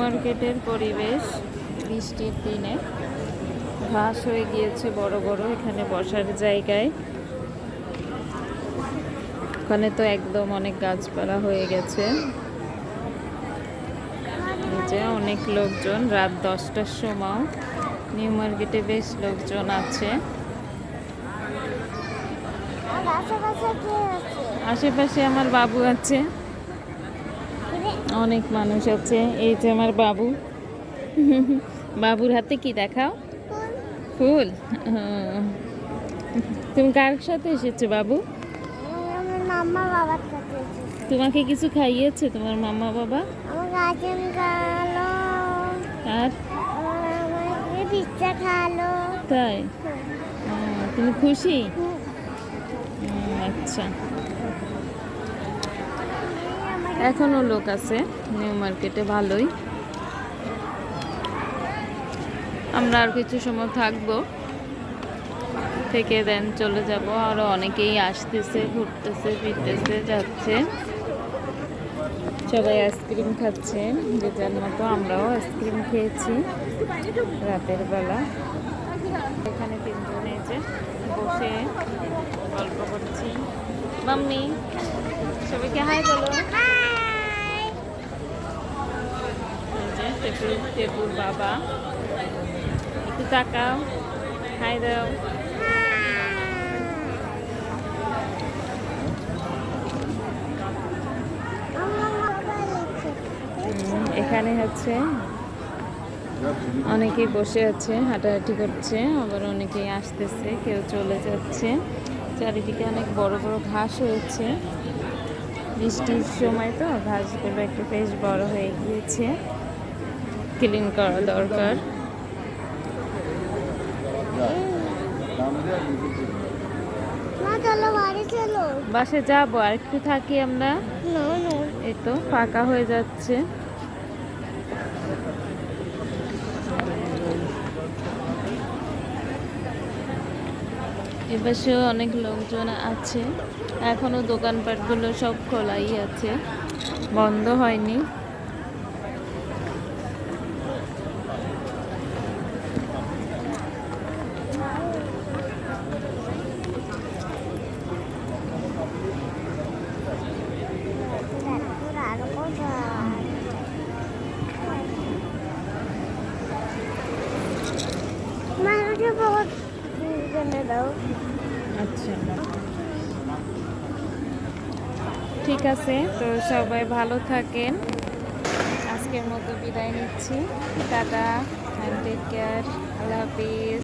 মার্কেটের পরিবেশ বৃষ্টির দিনে। ঘাস হয়ে গিয়েছে বড় বড় এখানে বসার জায়গায়। ওখানে তো একদম অনেক গাছপালা হয়ে গেছে। যে অনেক লোকজন রাত দশটার সময় নিউ মার্কেটে বেশ লোকজন আছে? আশেপাশে আমার বাবু আছে। অনেক মানুষ আছে। এই যে আমার বাবু। বাবুর হাতে কি দেখাও? ফুল। তুমি কার সাথে এসেছ বাবু? মাম্মা বাবার সাথে তোমাকে কিছু খাইয়েছে তোমার মামা বাবা? আর? খালো। তাই? তুমি খুশি? আচ্ছা। এখনও লোক আছে, নিউ মার্কেটে ভালোই। আমরা আর কিছু সময় থাকব। থেকে দেন চলে যাব, আরও অনেকেই আসতেছে, ঘুরতেছে, ফিরতেছে, যাচ্ছে। সবাই আইসক্রিম খাচ্ছে, যে যার মতো আমরাও আইসক্রিম খেয়েছি রাতের বেলা। এখানে তিনজন যে বসে গল্প করছি। মাম্মি, সবাইকে হাই বলো এই যে বাবা। একটু তাকাও, হাই দাও। এখানে হচ্ছে অনেকেই বসে আছে, হাঁটাহাঁটি করছে, আবার অনেকেই আসতেছে, কেউ চলে যাচ্ছে। চারিদিকে অনেক বড় বড় ঘাস হয়েছে। বৃষ্টির সময় তো ঘাসগুলো একটু বেশ বড় হয়ে গিয়েছে। ক্লিন করা দরকার। বাসে যাব আর একটু থাকি আমরা। এই তো ফাঁকা হয়ে যাচ্ছে। এপাশেও অনেক লোকজন আছে। এখনও দোকানপাটগুলো সব খোলাই আছে। বন্ধ হয়নি। জন্য দাও। আচ্ছা। ঠিক আছে, তো সবাই ভালো থাকেন। আজকের মতো বিদায় নিচ্ছি। টাটা টেক কেয়ার আল্লাহ হাফিজ।